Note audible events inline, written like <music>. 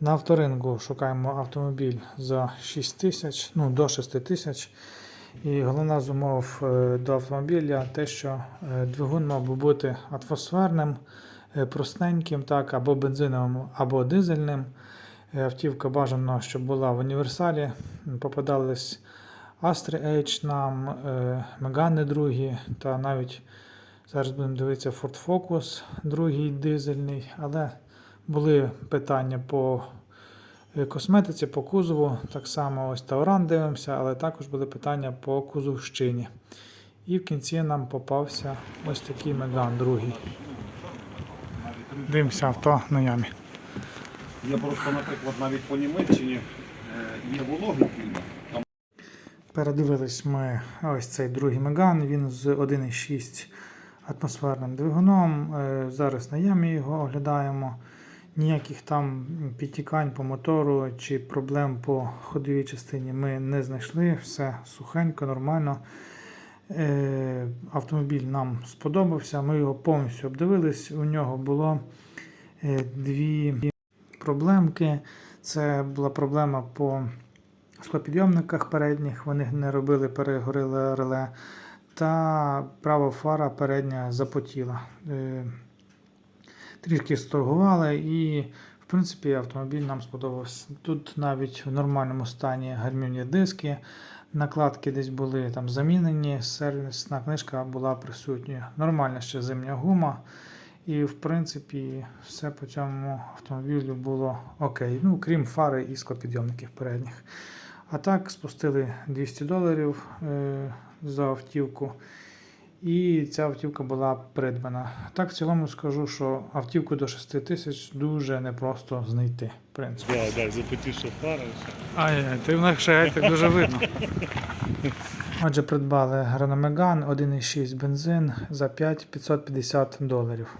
На авторингу шукаємо автомобіль за 6 тисяч, ну до 6 тисяч. І головна з умов е, до автомобіля те, що е, двигун мав би бути атмосферним, е, простеньким, так, або бензиновим, або дизельним. Автівка бажано, щоб була в універсалі. Попадались Astra H нам, Megane другі, та навіть зараз будемо дивитися Ford Focus, другий дизельний, але були питання по е, косметиці, по кузову. Так само ось Тауран дивимося, але також були питання по кузовщині. І в кінці нам попався ось такий Megane другий. Дивимося авто на ямі. Я просто, наприклад, навіть по Німеччині е, є вологий клімат. Там Передивились ми ось цей другий Меган. Він з 1,6 атмосферним двигуном. Е, Зараз на ямі його оглядаємо. Ніяких там підтікань по мотору чи проблем по ходовій частині ми не знайшли. Все сухенько, нормально. Е, Автомобіль нам сподобався. Ми його повністю обдивились. У нього було е, дві проблемки. Це була проблема по склопідйомниках передніх, вони не робили, перегоріле реле, та права фара передня запотіла. Трішки сторгували і, в принципі, автомобіль нам сподобався. Тут навіть в нормальному стані гальмівні диски, накладки десь були там замінені, сервісна книжка була присутня. Нормальна ще зимня гума. І, в принципі, все по цьому автомобілю було окей. Ну, крім фари і склопідйомників передніх. А так, спустили 200 доларів е, за автівку. І ця автівка була придбана. Так, в цілому скажу, що автівку до 6 тисяч дуже непросто знайти. В принципі. Так, так, запотівша фара. Ай, ти в них ще так дуже видно. <laughs> Отже, придбали Renault Megane 1,6 бензин за 5550 доларів.